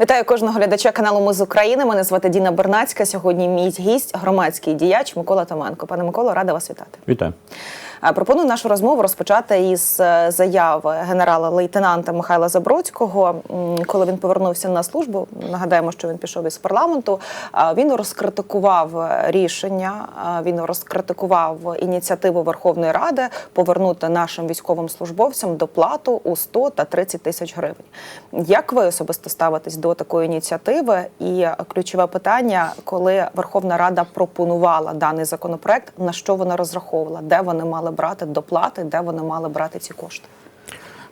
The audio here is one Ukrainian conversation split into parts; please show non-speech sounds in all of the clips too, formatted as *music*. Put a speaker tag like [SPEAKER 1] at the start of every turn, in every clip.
[SPEAKER 1] Вітаю кожного глядача каналу Ми з України. Мене звати Діна Бернацька. Сьогодні мій гість, громадський діяч Микола Томенко. Пане Миколо, рада вас вітати.
[SPEAKER 2] Вітаю.
[SPEAKER 1] Е, Пропоную нашу розмову розпочати із е, заяви генерала-лейтенанта Михайла Забродського, коли він повернувся на службу. Нагадаємо, що він пішов із парламенту. А Він розкритикував е, рішення. Він розкритикував ініціативу Верховної Ради повернути нашим військовим службовцям доплату у 100 та 30 тисяч гривень. Як ви особисто ставитесь до такої ініціативи? І е, ключове питання, коли Верховна Рада пропонувала даний законопроект, на що вона розраховувала, де вони мали брати доплати, де вони мали брати ці кошти?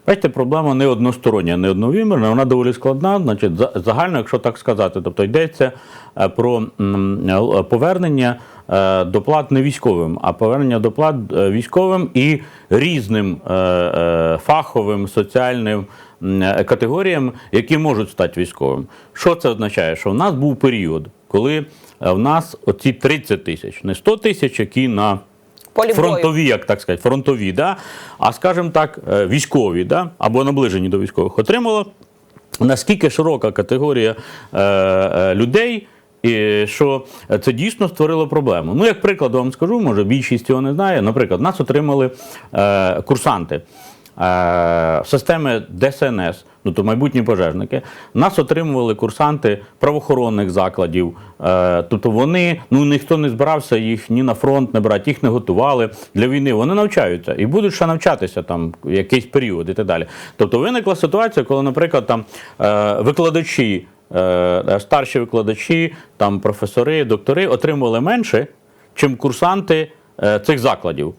[SPEAKER 2] Бачите, проблема не одностороння, не одновимірна, вона доволі складна. Значить, загально, якщо так сказати, тобто йдеться е, про е, повернення е, доплат не військовим, а повернення доплат військовим і різним фаховим соціальним категоріям, які можуть стати військовим. Що це означає? Що в нас був період, коли в нас оці 30 тисяч, не 100 тисяч, які на
[SPEAKER 1] Полі бою.
[SPEAKER 2] фронтові, як так сказати, фронтові, да? а скажімо так, е, військові, да? або наближені до військових, отримало наскільки широка категорія е, е, людей. І що це дійсно створило проблему. Ну, як приклад вам скажу, може більшість цього не знає. Наприклад, нас отримали е, курсанти е, системи ДСНС, ну то майбутні пожежники. Нас отримували курсанти правоохоронних закладів. Е, тобто вони, ну ніхто не збирався їх ні на фронт не брати, їх не готували для війни. Вони навчаються і будуть ще навчатися там якийсь період і так далі. Тобто виникла ситуація, коли, наприклад, там е, викладачі. е, Старші викладачі, там професори, доктори отримували менше, чим курсанти е, цих закладів.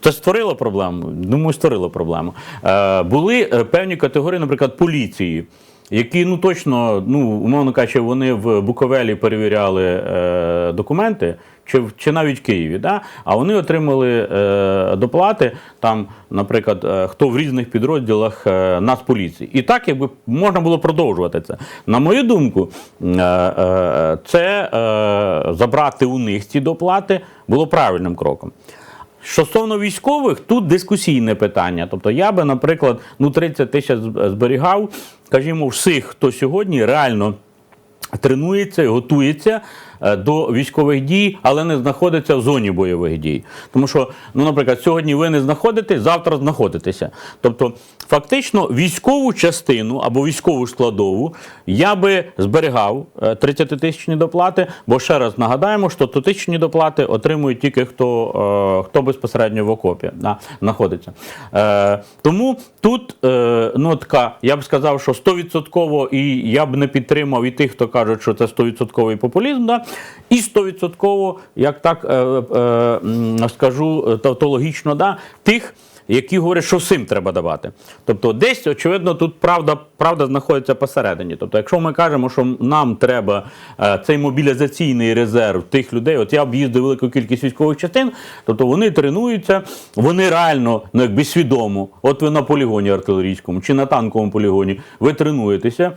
[SPEAKER 2] Це створило проблему. Думаю, створило проблему. Е, Були е, певні категорії, наприклад, поліції, які ну точно, ну умовно кажучи, вони в Буковелі перевіряли е, документи. Чи, в- чи навіть в Києві, да? а вони отримали е, доплати, там, наприклад, е, хто в різних підрозділах е, Нацполіції. І так якби можна було продовжувати це. На мою думку, е, е, це е, забрати у них ці доплати було правильним кроком. Що стосовно військових, тут дискусійне питання. Тобто я би, наприклад, ну 30 тисяч зберігав, скажімо, всіх, хто сьогодні реально тренується і готується до військових дій, але не знаходиться в зоні бойових дій. Тому що, ну, наприклад, сьогодні ви не знаходитесь, завтра знаходитеся. Тобто, фактично, військову частину або військову складову я би зберігав 30-тисячні доплати, бо ще раз нагадаємо, що 100-тисячні доплати отримують тільки хто, е, хто безпосередньо в окопі да, знаходиться. Е, тому тут е, ну, така, я б сказав, що 100% і я б не підтримав і тих, хто кажуть, що це 100% популізм, да, і 100%, як так е, е, скажу е, тавтологічно, да, тих. Які говорять, що всім треба давати. Тобто, десь, очевидно, тут правда, правда знаходиться посередині. Тобто, якщо ми кажемо, що нам треба е, цей мобілізаційний резерв тих людей, от я об'їздив велику кількість військових частин, тобто вони тренуються, вони реально, ну якби свідомо, от ви на полігоні артилерійському чи на танковому полігоні, ви тренуєтеся.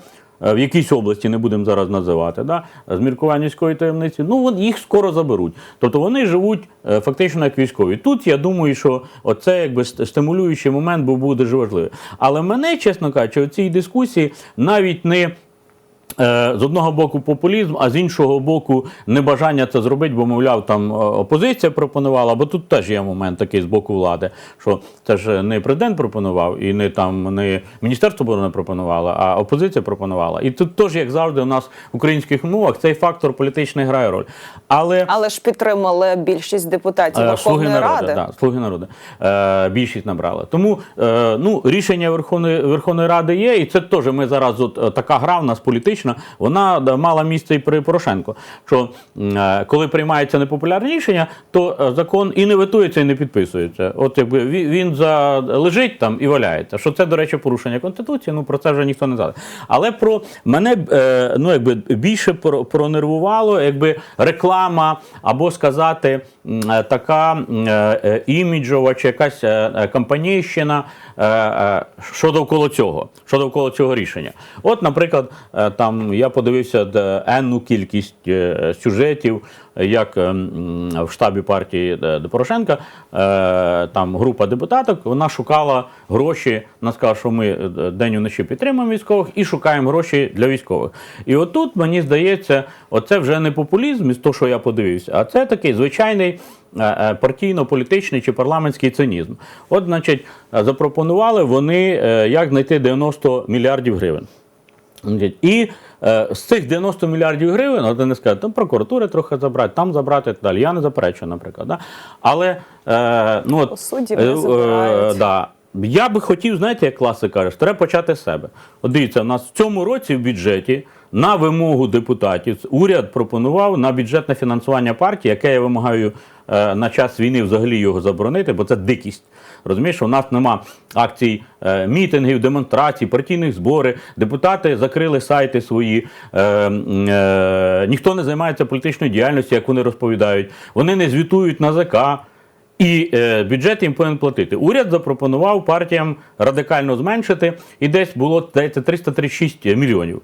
[SPEAKER 2] Е, В якійсь області не будемо зараз називати, да, з міркуванівської таємниці, ну вон- їх скоро заберуть. Тобто вони живуть е, фактично як військові. Тут я думаю, що оце якби ст- стимулюючий момент був дуже важливий. Але мене, чесно кажучи, у цій дискусії навіть не З одного боку популізм, а з іншого боку, небажання це зробити, бо, мовляв, там е, опозиція пропонувала, бо тут теж є момент такий з боку влади, що це ж не президент пропонував, і не там не Міністерство оборони пропонувало, а опозиція пропонувала. І тут теж, як завжди, у нас в українських мовах цей фактор політичний грає роль. Але
[SPEAKER 1] Але ж підтримали більшість депутатів
[SPEAKER 2] Е,
[SPEAKER 1] Верховної
[SPEAKER 2] Слуги
[SPEAKER 1] Ради.
[SPEAKER 2] да, слуги народу. Е, більшість набрали. Тому е, ну, рішення Верховної, Верховної Ради є, і це теж ми зараз от, е, така гра в нас політична, вона мала місце і при Порошенко. Що е, коли приймається непопулярне рішення, то е, закон і не ветується, і не підписується. От якби він, він за, лежить там і валяється. Що це, до речі, порушення Конституції, ну про це вже ніхто не згадує. Але про мене е, ну, якби, більше пронервувало, якби реклама або сказати е, така е, е, іміджова чи якась компанійщина щодо довкола цього, що довкола цього рішення. От, наприклад, там. я подивився енну кількість сюжетів, як е, в штабі партії е, до Порошенка, е, там група депутаток, вона шукала гроші. Вона сказала, що ми е, день і вночі підтримуємо військових і шукаємо гроші для військових. І отут мені здається, оце вже не популізм із того, що я подивився, а це такий звичайний. Партійно-політичний чи парламентський цинізм. От, значить, запропонували вони, як знайти 90 мільярдів гривень. І е, з цих 90 мільярдів гривень, от не скажуть, там прокуратури трохи забрати, там забрати і так далі. Я не заперечую, наприклад. Да? Але е, ну, от,
[SPEAKER 1] судді не забирають.
[SPEAKER 2] да. я би хотів, знаєте, як класи каже, треба почати з себе. От дивіться, у нас в цьому році в бюджеті на вимогу депутатів уряд пропонував на бюджетне фінансування партії, яке я вимагаю е, на час війни взагалі його заборонити, бо це дикість. Розумієш, у нас нема акцій, е, мітингів, демонстрацій, партійних зборів. Депутати закрили сайти свої. Е, е, ніхто не займається політичною діяльністю, як вони розповідають. Вони не звітують на ЗК. І е, бюджет їм повинен платити. Уряд запропонував партіям радикально зменшити, і десь було здається 336 мільйонів.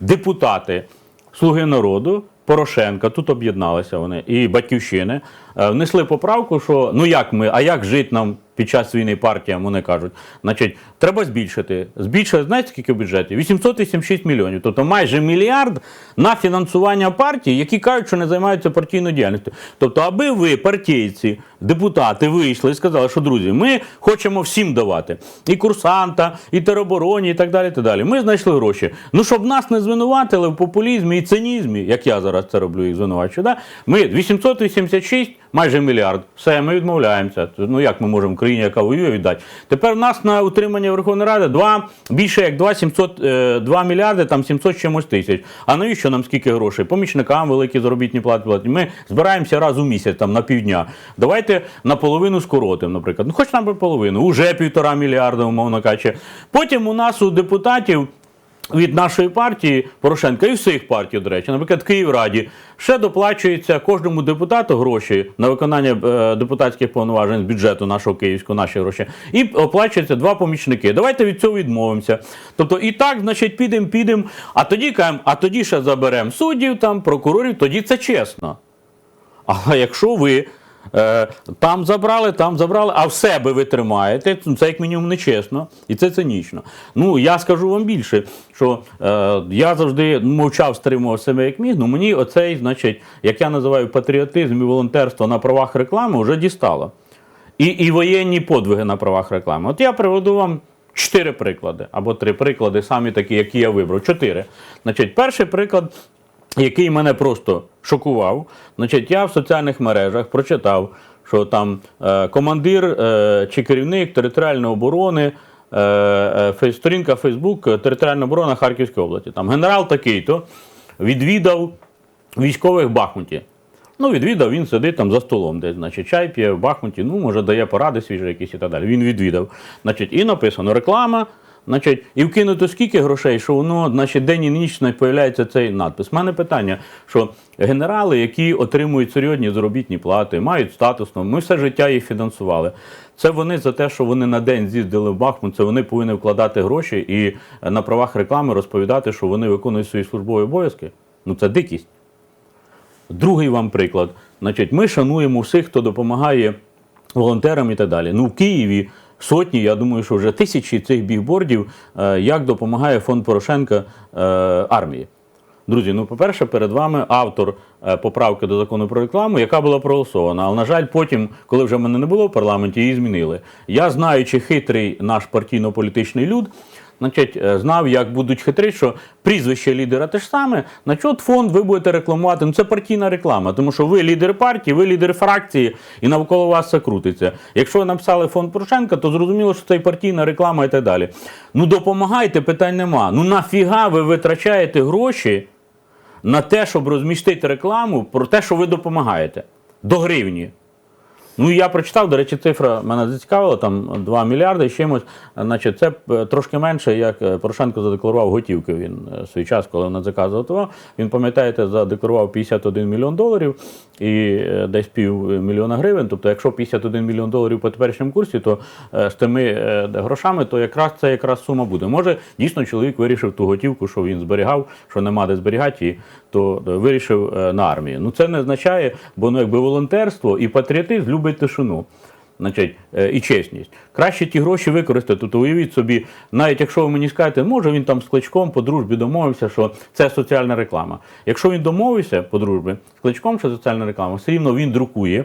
[SPEAKER 2] Депутати Слуги народу, Порошенка, тут об'єдналися вони, і батьківщини, внесли поправку, що ну як ми, а як жити нам під час війни партіям, вони кажуть, значить, треба збільшити. Збільшили, знаєте, скільки в бюджеті? 886 мільйонів. Тобто майже мільярд на фінансування партій, які кажуть, що не займаються партійною діяльністю. Тобто, аби ви, партійці, депутати, вийшли і сказали, що друзі, ми хочемо всім давати. І курсанта, і теробороні, і так далі. так далі. Ми знайшли гроші. Ну, щоб нас не звинуватили в популізмі і цинізмі, як я зараз це роблю, їх звинувачую, да? ми 886, майже мільярд. Все, ми відмовляємося. Ну як ми можемо країні, яка воює, віддати? Тепер в нас на утримання Верховної Ради 2, більше як 2, 700, е, 2 мільярди, там 700 з чимось тисяч. А навіщо нам скільки грошей? Помічникам великі заробітні плати платять. Ми збираємося раз у місяць, там на півдня. Давайте наполовину скоротимо, наприклад. Ну, хоч нам би половину, уже півтора мільярда, умовно кажучи. Потім у нас у депутатів. Від нашої партії Порошенка і всіх партій, до речі, наприклад, Київраді, ще доплачується кожному депутату гроші на виконання е, депутатських повноважень з бюджету нашого київського, наші гроші, і оплачується два помічники. Давайте від цього відмовимося. Тобто, і так, значить, підемо, підемо, а тоді кажемо, а тоді ще заберемо суддів, там, прокурорів, тоді це чесно. Але якщо ви там забрали, там забрали, а в себе ви тримаєте, це як мінімум нечесно і це цинічно. Ну я скажу вам більше, що е, я завжди мовчав, стримував себе як міг. Ну мені оцей, значить, як я називаю патріотизм і волонтерство на правах реклами, вже дістало. І, і воєнні подвиги на правах реклами. От я приведу вам. Чотири приклади або три приклади, самі такі, які я вибрав. Чотири. Значить, перший приклад який мене просто шокував. Значить, я в соціальних мережах прочитав, що там е, командир е, чи керівник територіальної оборони. е, е, Сторінка Фейсбук територіальна оборона Харківської області. Там генерал такий-то відвідав військових в Бахмуті. Ну, відвідав, він сидить там за столом, десь, значить, чай п'є в Бахмуті, ну, може, дає поради свіжі якісь і так далі. Він відвідав. Значить, і написано реклама. Значить, і вкинуто скільки грошей, що воно, значить, день і ніч не появляється цей надпис. У мене питання, що генерали, які отримують серйозні заробітні плати, мають статусно, ми все життя їх фінансували. Це вони за те, що вони на день з'їздили в Бахмут, це вони повинні вкладати гроші і е, на правах реклами розповідати, що вони виконують свої службові обов'язки. Ну це дикість. Другий вам приклад. Значить, ми шануємо всіх, хто допомагає волонтерам і так далі. Ну, в Києві сотні, я думаю, що вже тисячі цих бігбордів, е, як допомагає фонд Порошенка е, армії. Друзі, ну, по-перше, перед вами автор е, поправки до закону про рекламу, яка була проголосована. Але, на жаль, потім, коли вже мене не було в парламенті, її змінили. Я, знаючи хитрий наш партійно-політичний люд, значить, е, знав, як будуть хитрі, що прізвище лідера те ж саме, на чого фонд ви будете рекламувати. Ну це партійна реклама, тому що ви лідер партії, ви лідер фракції, і навколо вас це крутиться. Якщо ви написали фонд Порошенка, то зрозуміло, що це і партійна реклама і так далі. Ну допомагайте, питань нема. Ну нафіга ви витрачаєте гроші на те, щоб розмістити рекламу про те, що ви допомагаєте до гривні. Ну я прочитав, до речі, цифра мене зацікавила, там 2 мільярди з чимось. Значить, це е, трошки менше, як е, Порошенко задекларував готівки. Він е, свій час, коли на заказ готував. Він, пам'ятаєте, задекларував 51 мільйон доларів і десь півмільйона гривень. Тобто, якщо 51 мільйон доларів по теперішньому курсі, то з тими грошами, то якраз це якраз сума буде. Може, дійсно чоловік вирішив ту готівку, що він зберігав, що нема де зберігати, її, то е, вирішив е, на армію. Ну це не означає, бо ну якби волонтерство і патріотизм любить тишину. Значить, е, і чесність. Краще ті гроші використати. Тобто уявіть собі, навіть якщо ви мені скажете, може він там з кличком по дружбі домовився, що це соціальна реклама. Якщо він домовився по дружбі з кличком, що соціальна реклама, все рівно він друкує.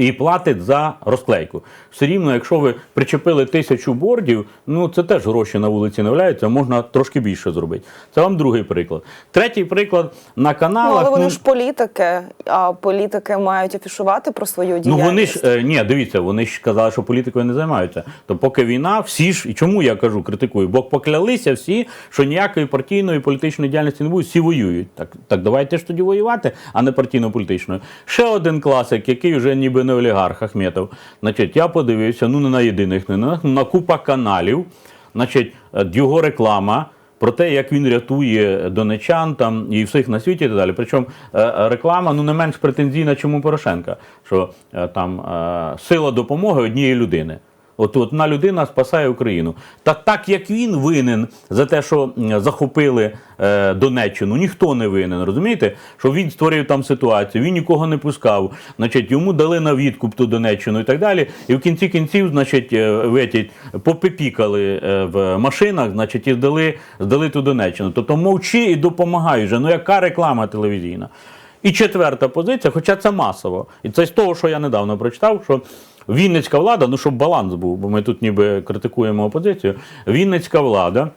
[SPEAKER 2] І платить за розклейку. Все рівно, якщо ви причепили тисячу бордів, ну це теж гроші на вулиці не валяються, можна трошки більше зробити. Це вам другий приклад. Третій приклад на
[SPEAKER 1] Ну, але вони
[SPEAKER 2] ну,
[SPEAKER 1] ж політики, а політики мають афішувати про свою діяльність.
[SPEAKER 2] Ну вони ж е, ні, дивіться, вони ж казали, що політикою не займаються. То поки війна, всі ж і чому я кажу, критикую, бо поклялися всі, що ніякої партійної політичної діяльності не буде, всі воюють. Так, так давайте ж тоді воювати, а не партійно-політичною. Ще один класик, який вже ніби не олігарх Ахметов. Значить, я подивився, ну не на єдиних не на на купа каналів. Значить, е, його реклама. Про те, як він рятує донечан там і всіх на світі і так далі. Причому е, реклама ну не менш претензійна, чому Порошенка, що е, там сила допомоги однієї людини. От одна людина спасає Україну. Та так як він винен за те, що захопили е, Донеччину, ніхто не винен. Розумієте? Що він створив там ситуацію, він нікого не пускав. Значить, йому дали на відкуп ту Донеччину і так далі. І в кінці кінців, значить, е, витять, попипікали е, в машинах, значить, і здали, здали ту Донеччину. Тобто мовчи і допомагай вже. Ну яка реклама телевізійна? І четверта позиція, хоча це масово. І це з того, що я недавно прочитав, що Вінницька влада, ну щоб баланс був, бо ми тут ніби критикуємо опозицію. Вінницька влада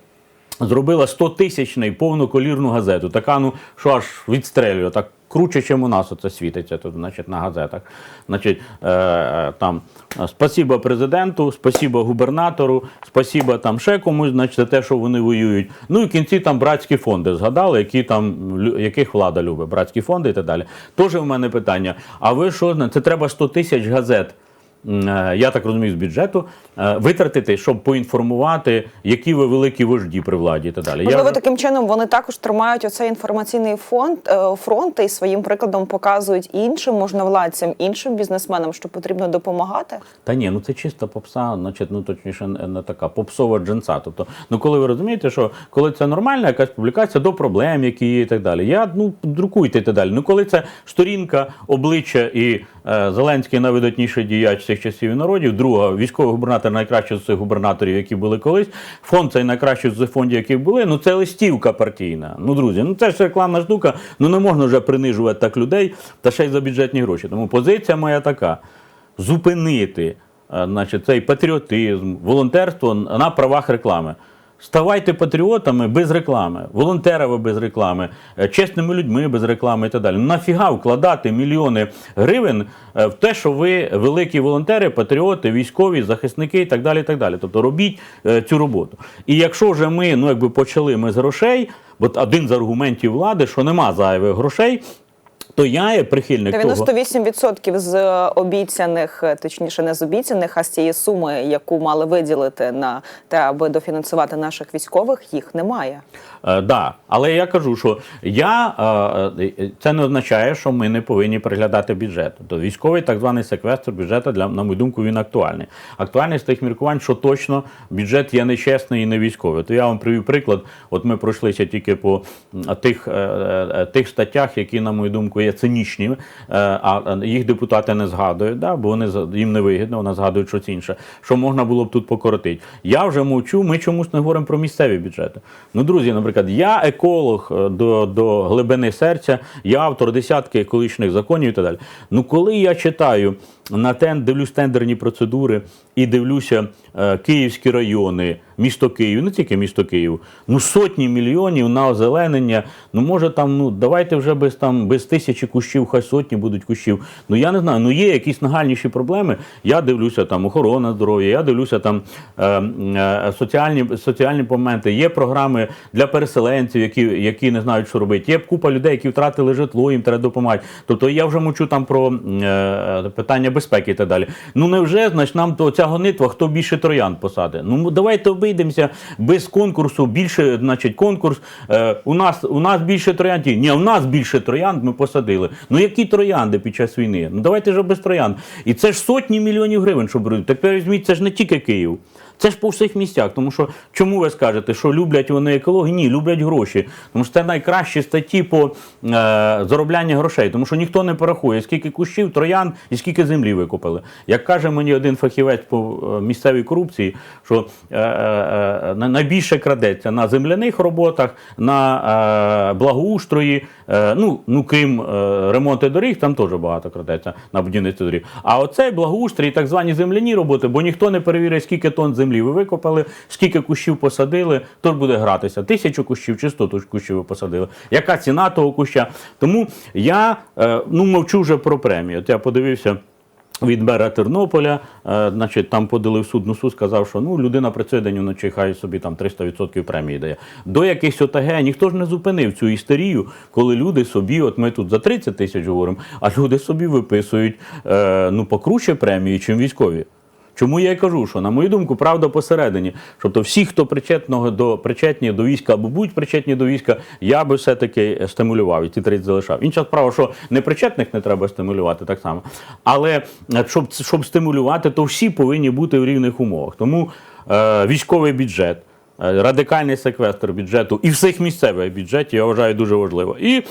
[SPEAKER 2] зробила 100-тисячний повноколірну газету. Така, ну що аж відстрелює, так круче, чим у нас оце світиться тут, значить, на газетах. Значить, е, е, там спасіба президенту, спасіба губернатору, спасіба там ще комусь, значить, за те, що вони воюють. Ну і в кінці там братські фонди згадали, які там яких влада любить, братські фонди і так далі. Тоже в мене питання. А ви що Це треба 100 тисяч газет. Е, Я так розумію, з бюджету е, витратити, щоб поінформувати, які ви великі вожді при владі і так далі.
[SPEAKER 1] Можливо,
[SPEAKER 2] вже-
[SPEAKER 1] таким чином вони також тримають оцей інформаційний фонд е, фронт і своїм прикладом показують іншим можновладцям, іншим бізнесменам, що потрібно допомагати.
[SPEAKER 2] Та ні, ну це чиста попса, значить, ну точніше, не така попсова джинса. Тобто, ну коли ви розумієте, що коли це нормальна якась публікація до проблем, які є, і так далі. Я ну друкуйте і так далі. Ну коли це сторінка, обличчя і Зеленський найвидатніший діяч всіх часів і народів, друга військовий губернатор найкращий з цих губернаторів, які були колись. Фонд цей найкращий з цих фондів, які були. Ну це листівка партійна. Ну друзі, ну це ж рекламна штука. Ну не можна вже принижувати так людей та ще й за бюджетні гроші. Тому позиція моя така зупинити е, значить, цей патріотизм, волонтерство на правах реклами. Ставайте патріотами без реклами, волонтерами без реклами, е, чесними людьми без реклами і так далі. Нафіга вкладати мільйони гривень е, в те, що ви великі волонтери, патріоти, військові, захисники і так далі. І так далі. Тобто робіть е, цю роботу. І якщо вже ми ну, якби почали ми з грошей, бо один з аргументів влади, що нема зайвих грошей, то я є прихильник
[SPEAKER 1] 98% з е, обіцяних, е, точніше, не з обіцяних, а з цієї суми, яку мали виділити на те, аби дофінансувати наших військових, їх немає.
[SPEAKER 2] Е, да. Але я кажу, що я, е, е, це не означає, що ми не повинні переглядати бюджет. Тобто військовий так званий секвестр бюджету, для, на мою думку, він актуальний. Актуальний з тих міркувань, що точно бюджет є нечесний і не військовий. То я вам привів приклад. От ми пройшлися тільки по тих, е, тих статтях, які, на мою думку, є цинічні, е, а їх депутати не згадують, да, бо вони їм не вигідно, вони згадують щось інше, що можна було б тут покоротити. Я вже мовчу, ми чомусь не говоримо про місцеві бюджети. Ну, друзі, наприклад, я еколог е, до, до глибини серця, я автор десятки екологічних законів і так далі. Ну, коли я читаю на тен, дивлюсь тендерні процедури і дивлюся е, київські райони, місто Київ, не тільки місто Київ, ну сотні мільйонів на озеленення. Ну може там, ну давайте вже без там без тисячі кущів, хай сотні будуть кущів. Ну я не знаю, ну є якісь нагальніші проблеми. Я дивлюся там охорона здоров'я, я дивлюся там е, е, соціальні, соціальні моменти, є програми для переселенців, які, які не знають, що робити. Є купа людей, які втратили житло, їм треба допомагати. Тобто я вже мовчу там про е, питання безпеки і так далі. Ну невже, значить, нам то ця гонитва, хто більше троян посаде? Ну давайте обійдемося без конкурсу, більше, значить, конкурс. Е, у нас у нас більше троянд. Ні, у нас більше троянд ми посадили. Ну які троянди під час війни? Ну давайте ж без троянд. І це ж сотні мільйонів гривень, щоб робити. Тепер візьміть, це ж не тільки Київ. Це ж по всіх місцях. Тому що чому ви скажете, що люблять вони екологію? Ні, люблять гроші. Тому що це найкращі статті по е, зароблянню грошей. Тому що ніхто не порахує, скільки кущів, троян і скільки землі викупили. Як каже мені один фахівець по е, місцевій корупції, що е, е, е, найбільше крадеться на земляних роботах, на е, благоустрої. Е, ну, ну, крім е, ремонту доріг, там теж багато крадеться на будівництві доріг. А оцей благоустрій, так звані земляні роботи, бо ніхто не перевіряє, скільки тонн землі ви викопали, скільки кущів посадили, то буде гратися. Тисячу кущів чи сто кущів ви посадили. Яка ціна того куща? Тому я е, ну, мовчу вже про премію. От я подивився. Від мера Тернополя, е, значить, там подали в суд, ну суд сказав, що ну людина працює день вночі, хай собі там 300% премії дає. До якихось ОТГ ніхто ж не зупинив цю істерію, коли люди собі, от ми тут за 30 тисяч говоримо, а люди собі виписують е, ну покруче премії, чим військові. Чому я й кажу, що на мою думку, правда посередині. Тобто всі, хто причетного до причетні до війська або будуть причетні до війська, я би все-таки стимулював і ті 30 залишав. Інша справа, що непричетних не треба стимулювати так само. Але е, щоб, щоб стимулювати, то всі повинні бути в рівних умовах. Тому е, військовий бюджет. е, Радикальний секвестр бюджету і всіх місцевих бюджетів я вважаю дуже важливо. І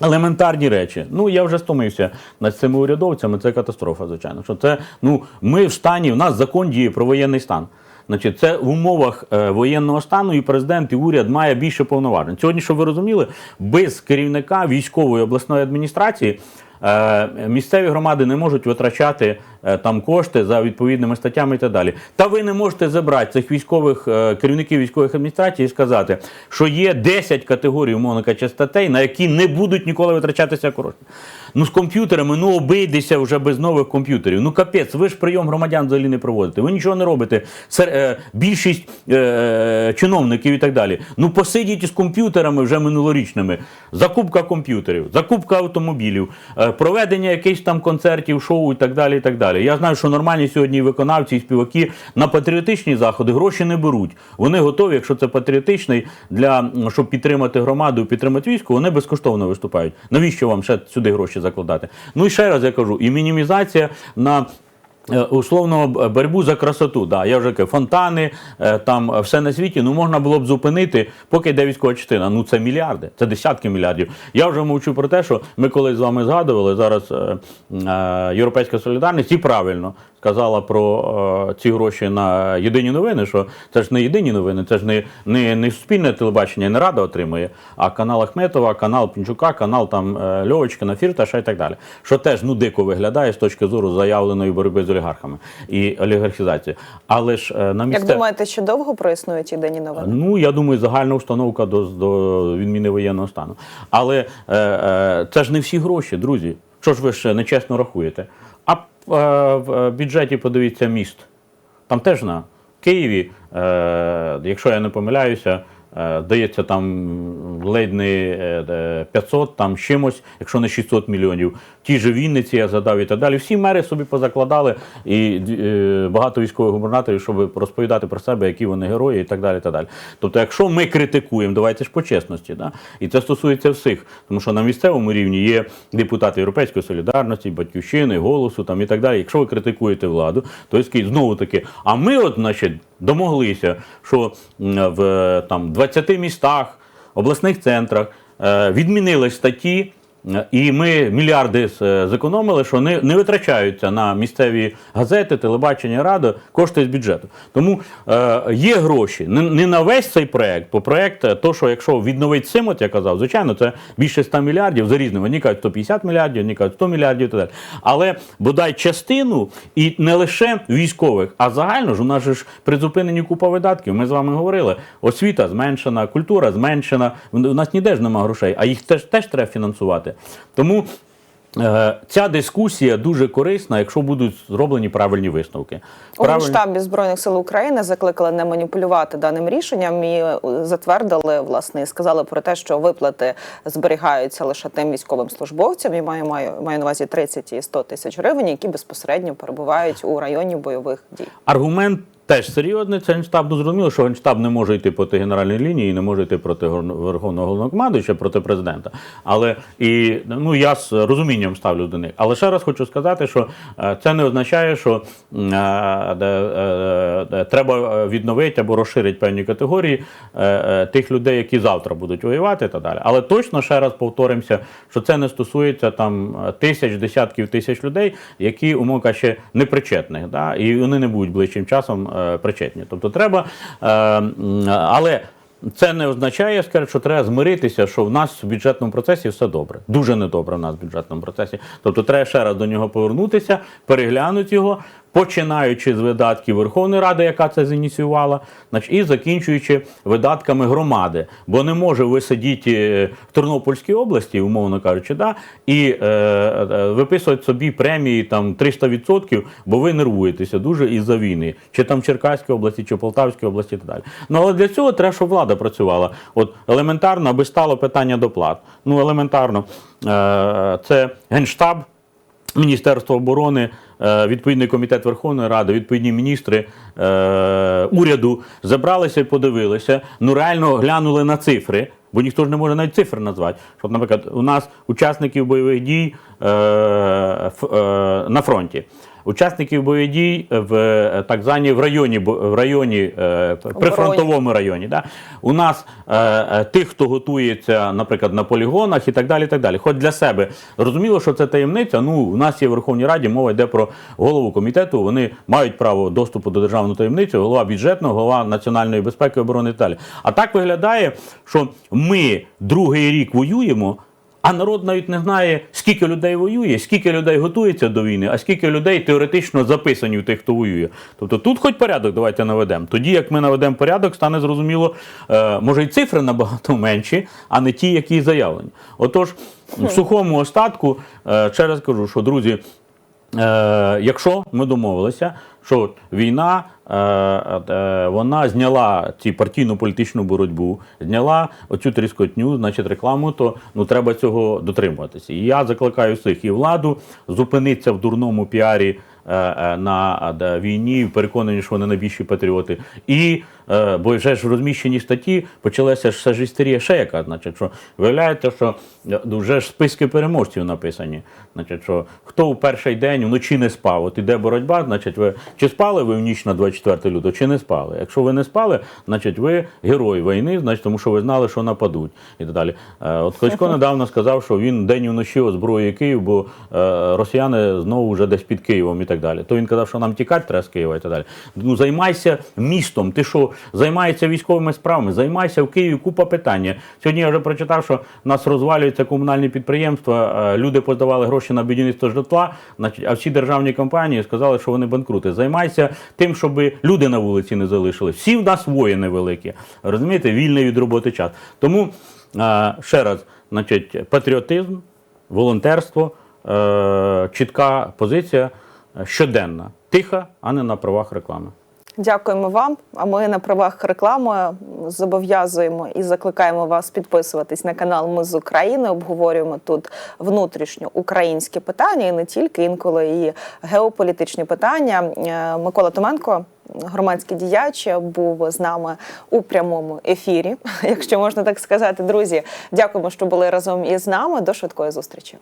[SPEAKER 2] Елементарні речі. Ну я вже стомився над цими урядовцями. Це катастрофа, звичайно. Що це ну ми в стані, у нас закон діє про воєнний стан. Значить, це в умовах е, воєнного стану, і президент і уряд має більше повноважень. Сьогодні, щоб ви розуміли, без керівника військової обласної адміністрації е, місцеві громади не можуть витрачати там кошти за відповідними статтями і так далі. Та ви не можете забрати цих військових е, керівників військових адміністрацій і сказати, що є 10 категорій умовно кажучи, статей, на які не будуть ніколи витрачатися кошти. Ну з комп'ютерами, ну обійдеся вже без нових комп'ютерів. Ну капець, ви ж прийом громадян взагалі не проводите. Ви нічого не робите. Сер, е, більшість е, чиновників і так далі. Ну посидіть із комп'ютерами вже минулорічними. Закупка комп'ютерів, закупка автомобілів, е, проведення якихось там концертів, шоу і так далі. і так далі. Я знаю, що нормальні сьогодні виконавці і співаки на патріотичні заходи гроші не беруть. Вони готові, якщо це патріотичний, для щоб підтримати громаду, підтримати військо, вони безкоштовно виступають. Навіщо вам ще сюди гроші закладати? Ну і ще раз я кажу, і мінімізація на. Е, Условно боротьбу за красоту, да, я вже кажу, фонтани, е, там все на світі, ну можна було б зупинити, поки йде військова частина. Ну це мільярди, це десятки мільярдів. Я вже мовчу про те, що ми колись з вами згадували зараз е, е, Європейська солідарність і правильно сказала про е, ці гроші на єдині новини, що це ж не єдині новини, це ж не, не, не суспільне телебачення, не рада отримує, а канал Ахметова, канал Пінчука, канал там е, Льовочкина, Фірташа і так далі. Що теж ну дико виглядає з точки зору заявленої боротьби з олігархами і олігархізації. Але ж е, на
[SPEAKER 1] Як думаєте, що довго проіснують єдині новини?
[SPEAKER 2] Ну, я думаю, загальна установка до, до відміни воєнного стану. Але е, е, це ж не всі гроші, друзі. Що ж ви ще нечесно рахуєте? А е, в бюджеті подивіться міст. Там теж на Києві, е, якщо я не помиляюся, е, дається там ледь не е, е, 500, там чимось, якщо не 600 мільйонів. Ті ж Вінниці я задав і так далі. Всі мери собі позакладали і е, багато військових губернаторів, щоб розповідати про себе, які вони герої, і так далі. І так далі. Тобто, якщо ми критикуємо, давайте ж по чесності, да? і це стосується всіх, тому що на місцевому рівні є депутати Європейської солідарності, батьківщини, голосу там і так далі. Якщо ви критикуєте владу, то знову таки, а ми, от, значить, домоглися, що в там 20 містах, обласних центрах е, відмінили статті. Е, І ми мільярди зекономили, що не, не витрачаються на місцеві газети, телебачення, радо, кошти з бюджету. Тому е, є гроші не, не на весь цей проект, бо проект, е, то, що якщо відновить цим, от я казав, звичайно, це більше 100 мільярдів за різними. Одні кажуть 150 мільярдів, одні кажуть 100 мільярдів і далі. Але бодай частину, і не лише військових, а загально ж у нас ж призупинені купа видатків. Ми з вами говорили. Освіта зменшена, культура зменшена. У нас ніде ж нема грошей, а їх теж теж треба фінансувати. Воювати. Тому е, ця дискусія дуже корисна, якщо будуть зроблені правильні висновки.
[SPEAKER 1] У Генштабі Збройних сил України закликали не маніпулювати даним рішенням і е, затвердили власне і сказали про те, що виплати зберігаються лише тим військовим службовцям. І маю маю, маю на увазі 30 і 100 тисяч гривень, які безпосередньо перебувають у районі бойових дій.
[SPEAKER 2] Аргумент теж серйозний. Це генштаб ну, зрозуміло, що генштаб не може йти проти генеральної лінії, і не може йти проти верховного головнокомандуюча, проти президента. Але і ну я з розумінням ставлю до них. Але ще раз хочу сказати, що е, це не означає, що е, е, треба відновити або розширити певні категорії тих людей, які завтра будуть воювати і так далі. Але точно ще раз повторимося, що це не стосується там тисяч, десятків тисяч людей, які умовка ще не причетних, да? і вони не будуть ближчим часом причетні. Тобто треба, е, але. Це не означає, скажу, що треба змиритися, що в нас в бюджетному процесі все добре. Дуже недобре в нас в бюджетному процесі. Тобто треба ще раз до нього повернутися, переглянути його, починаючи з видатків Верховної Ради, яка це зініціювала, значить, і закінчуючи видатками громади. Бо не може ви сидіти е, в Тернопільській області, умовно кажучи, да, і е, е, виписувати собі премії там 300%, бо ви нервуєтеся дуже із-за війни, чи там в Черкаській області, чи Полтавській області і так далі. Ну але для цього треба, щоб влада працювала. От елементарно, аби стало питання доплат. Ну елементарно, е, це генштаб. Міністерство оборони, е, відповідний комітет Верховної Ради, відповідні міністри е, уряду забралися і подивилися. Ну реально глянули на цифри, бо ніхто ж не може навіть цифр назвати. Що, наприклад, у нас учасників бойових дій е, на фронті. Учасників бойових дій в е, так звані в районі в районі е, прифронтовому районі. Да? У нас е, тих, хто готується, наприклад, на полігонах і так далі. І так далі. Хоч для себе зрозуміло, що це таємниця. Ну, у нас є в Верховній Раді, мова йде про голову комітету. Вони мають право доступу до державної таємниці, голова бюджетного, голова національної безпеки, оборони і так далі. А так виглядає, що ми другий рік воюємо. А народ навіть не знає, скільки людей воює, скільки людей готується до війни, а скільки людей теоретично записані в тих, хто воює. Тобто тут хоч порядок давайте наведемо. Тоді, як ми наведемо порядок, стане зрозуміло, е, може і цифри набагато менші, а не ті, які заявлені. Отож, в сухому остатку, е, ще раз кажу, що друзі. Е, якщо ми домовилися, що війна е, е, вона зняла ці партійну політичну боротьбу, зняла оцю тріскотню, значить рекламу, то ну треба цього дотримуватися. І я закликаю всіх і владу зупинитися в дурному піарі. е, На війні переконані, що вони найбільші патріоти, і бо вже ж в розміщені статті почалася ж сажістерія ще яка. Значить, що виявляєте, що е, вже ж списки переможців написані. Значить, що хто у перший день вночі не спав, от іде боротьба, значить, ви чи спали ви в ніч на 24 лютого, чи не спали. Якщо ви не спали, значить ви герой війни, значить, тому що ви знали, що нападуть і так далі. Е, От Кличко *laughs* недавно сказав, що він день і вночі озброює Київ, бо е, росіяни знову вже десь під Києвом і так далі. То він казав, що нам тікати треба з Києва і так далі. Ну займайся містом. Ти що займаєшся військовими справами? Займайся в Києві купа питання. Сьогодні я вже прочитав, що нас розвалюються комунальні підприємства. е, Люди подавали гроші на будівництво житла, а всі державні компанії сказали, що вони банкрути. Займайся тим, щоб люди на вулиці не залишили. Всі в нас воїни великі. Розумієте, вільний від роботи час. Тому е, ще раз, значить, патріотизм, волонтерство, е, чітка позиція щоденна, тиха, а не на правах реклами.
[SPEAKER 1] Дякуємо вам. А ми на правах реклами зобов'язуємо і закликаємо вас підписуватись на канал Ми з України. Обговорюємо тут внутрішньо українські питання і не тільки інколи і геополітичні питання. Е, Микола Томенко. Громадський діяч був з нами у прямому ефірі, *laughs* якщо можна так сказати. Друзі, дякуємо, що були разом із нами. До швидкої зустрічі.